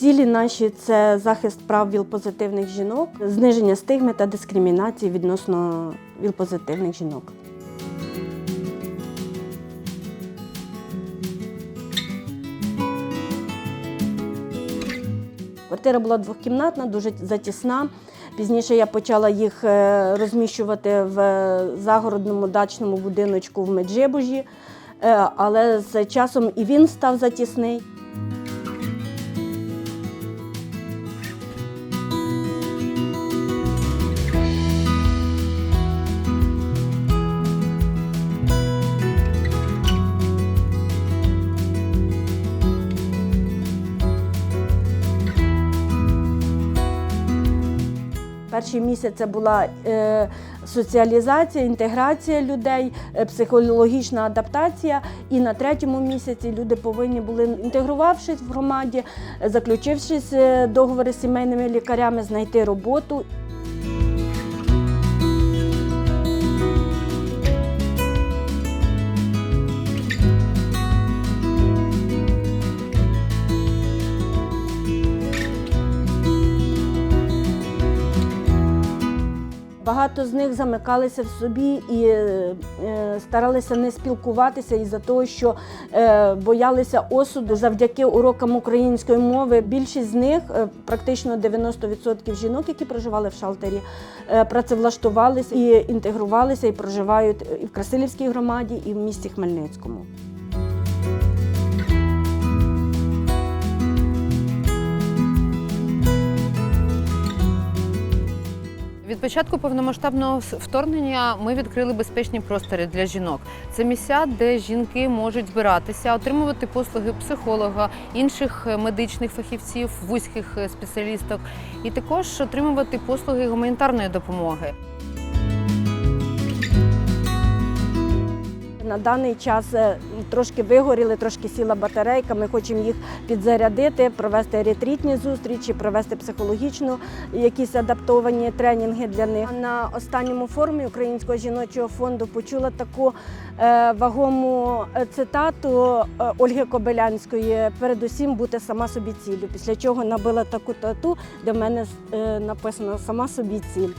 Цілі наші це захист прав віл-позитивних жінок, зниження стигми та дискримінації відносно віл-позитивних жінок. Квартира була двохкімнатна, дуже затісна. Пізніше я почала їх е, розміщувати в загородному дачному будиночку в Меджибужі, Е, але з часом і він став затісний. Перший місяць це була е, соціалізація, інтеграція людей, е, психологічна адаптація. І на третьому місяці люди повинні були, інтегрувавшись в громаді, е, заключившись договори з сімейними лікарями, знайти роботу. Багато з них замикалися в собі і е, е, старалися не спілкуватися із-за того, що е, боялися осуду завдяки урокам української мови. Більшість з них, е, практично 90% жінок, які проживали в шалтері, е, працевлаштувалися і інтегрувалися, і проживають і в Красилівській громаді, і в місті Хмельницькому. Від початку повномасштабного вторгнення ми відкрили безпечні простори для жінок. Це місця, де жінки можуть збиратися, отримувати послуги психолога, інших е, медичних фахівців, вузьких е, спеціалісток, і також отримувати послуги гуманітарної допомоги. На даний час е, трошки вигоріли, трошки сіла батарейка. Ми хочемо їх підзарядити, провести ретрітні зустрічі, провести психологічно якісь адаптовані тренінги для них. На останньому форумі Українського жіночого фонду почула таку е, вагому е, цитату Ольги Кобилянської: передусім бути сама собі ціллю. Після чого набила таку тату, де в мене написано сама собі ціль.